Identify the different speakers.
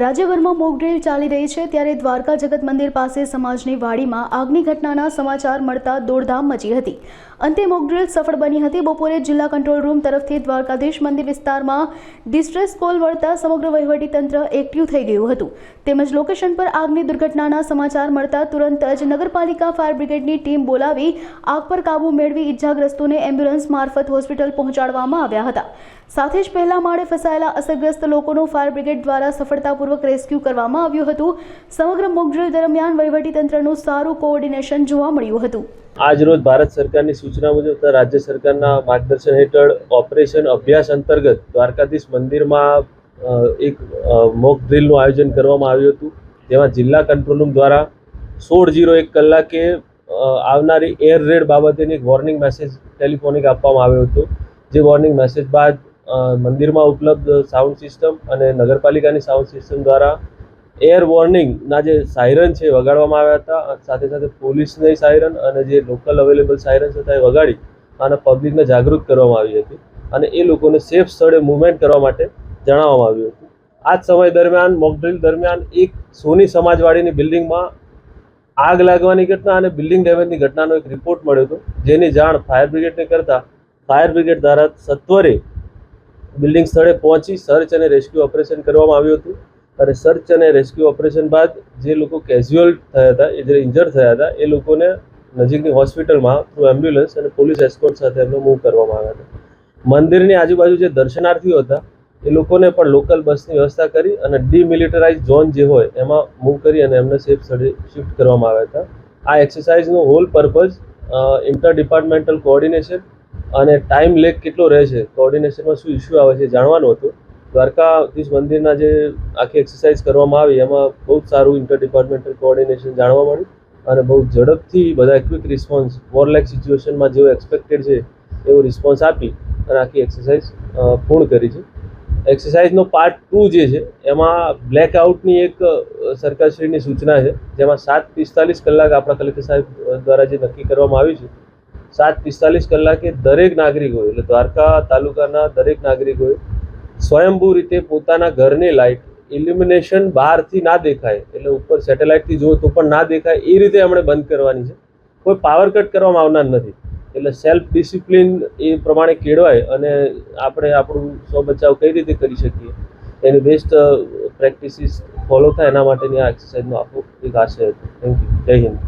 Speaker 1: રાજ્યભરમાં મોકડ્રીલ ચાલી રહી છે ત્યારે દ્વારકા જગત મંદિર પાસે સમાજની વાડીમાં આગની ઘટનાના સમાચાર મળતા દોડધામ મચી હતી. અંતે મોકડ્રીલ સફળ બની હતી. બપોરે જિલ્લા કંટ્રોલ રૂમ તરફથી દ્વારકાધીશ મંદિર વિસ્તારમાં ડિસ્ટ્રેસ કોલ વળતા સમગ્ર વહીવટી તંત્ર એક્ટિવ થઈ ગયું હતું. તેમજ લોકેશન પર આગની દુર્ઘટનાના સમાચાર મળતા તુરંત જ નગરપાલિકા ફાયર બ્રિગેડની ટીમ બોલાવી આગ પર કાબૂ મેળવી ઇજાગ્રસ્તોને એમ્બ્યુલન્સ મારફત હોસ્પિટલ પહોંચાડવામાં આવ્યા હતા. સાથે જ પહેલા માળે ફસાયેલા અસરગ્રસ્ત લોકોનો ફાયર બ્રિગેડ દ્વારા સફળતાપૂર્વક રેસ્ક્યુ કરવામાં આવ્યું હતું. સમગ્ર મોકડ્રીલ દરમિયાન વહીવટીતંત્રનું સારું કોઓર્ડિનેશન જોવા મળ્યું હતું.
Speaker 2: આજરોજ ભારત સરકારની સૂચના મુજબ રાજ્ય સરકારના માર્ગદર્શન હેઠળ ઓપરેશન અભ્યાસ અંતર્ગત દ્વારકાધીશ મંદિરમાં એક મોક ડ્રીલનું આયોજન કરવામાં આવ્યું હતું. જેમાં જિલ્લા કંટ્રોલ રૂમ દ્વારા સોળ જીરો એક કલાકે આવનારી એર રેડ બાબતેની એક વોર્નિંગ મેસેજ ટેલિફોનિક આપવામાં આવ્યો હતો. જે વોર્નિંગ મેસેજ બાદ મંદિરમાં ઉપલબ્ધ સાઉન્ડ સિસ્ટમ અને નગરપાલિકાની સાઉન્ડ સિસ્ટમ દ્વારા એર વોર્નિંગના જે સાયરન છે વગાડવામાં આવ્યા હતા. સાથે સાથે પોલીસની સાયરન અને જે લોકલ અવેલેબલ સાયરન્સ હતા એ વગાડી અને પબ્લિકને જાગૃત કરવામાં આવી હતી અને એ લોકોને સેફ સ્થળે મૂવમેન્ટ કરવા માટે જણાવવામાં આવ્યું હતું. આ જ સમય દરમિયાન મોકડ્રીલ દરમિયાન એક સોની સમાજવાડીની બિલ્ડિંગમાં આગ લાગવાની ઘટના અને બિલ્ડિંગ ડેમેજની ઘટનાનો એક રિપોર્ટ મળ્યો હતો. જેની જાણ ફાયર બ્રિગેડને કરતા ફાયર બ્રિગેડ દ્વારા સત્વરે બિલ્ડિંગ સ્થળે પહોંચી સર્ચ અને રેસ્ક્યુ ઓપરેશન કરવામાં આવ્યું હતું. અને સર્ચ અને રેસ્ક્યુ ઓપરેશન બાદ જે લોકો કેઝ્યુઅલ થયા હતા, એ જે ઇન્જર થયા હતા, એ લોકોને નજીકની હોસ્પિટલમાં થ્રુ એમ્બ્યુલન્સ અને પોલીસ એસ્કોર્ટ સાથે એમને મૂવ કરવામાં આવ્યા હતા. મંદિરની આજુબાજુ જે દર્શનાર્થીઓ હતા, એ લોકોને પણ લોકલ બસની વ્યવસ્થા કરી અને ડિમિલિટરાઇઝ ઝોન જે હોય, એમાં મૂવ કરી અને એમને સેફ સ્થળે શિફ્ટ કરવામાં આવ્યા હતા. આ એક્સરસાઇઝનો whole purpose inter departmental coordination અને ટાઈમ લેક કેટલો રહે છે? કોઓર્ડિનેશનમાં શું ઇસ્યુ આવે છે જાણવાનું હતું. દ્વારકાધીશ મંદિરના જે આખી એક્સરસાઇઝ કરવામાં આવી, એમાં બહુ સારું ઇન્ટર ડિપાર્ટમેન્ટલ કોઓર્ડિનેશન જાણવા મળ્યું અને બહુ ઝડપથી બધા ક્વિક રિસ્પોન્સ વોરલાઇક સિચ્યુએશનમાં જેવો એક્સપેક્ટેડ છે એવો રિસ્પોન્સ આપી અને આખી એક્સરસાઇઝ પૂર્ણ કરી છે. એક્સરસાઇઝનો પાર્ટ ટુ જે છે, એમાં બ્લેકઆઉટની એક સરકારશ્રીની સૂચના છે, જેમાં સાત પિસ્તાલીસ કલાક આપણા કલેક્ટર સાહેબ દ્વારા જે નક્કી કરવામાં આવ્યું છે સાત પિસ્તાલીસ કલાકે દરેક નાગરિકોએ એટલે દ્વારકા તાલુકાના દરેક નાગરિકોએ સ્વયંભૂ રીતે પોતાના ઘરની લાઇટ ઇલ્યુમિનેશન બહારથી ના દેખાય, એટલે ઉપર સેટેલાઇટથી જુઓ તો પણ ના દેખાય, એ રીતે એમણે બંધ કરવાની છે. કોઈ પાવર કટ કરવામાં આવનાર નથી. એટલે સેલ્ફ ડિસિપ્લિન એ પ્રમાણે કેળવાય અને આપણે આપણું સ્વ બચાવ કઈ રીતે કરી શકીએ, એની બેસ્ટ પ્રેક્ટિસિસ ફોલો થાય એના માટેની આ એક્સરસાઇઝનો આપો, એક આશય હતો. થેન્ક યુ જય હિન્દ.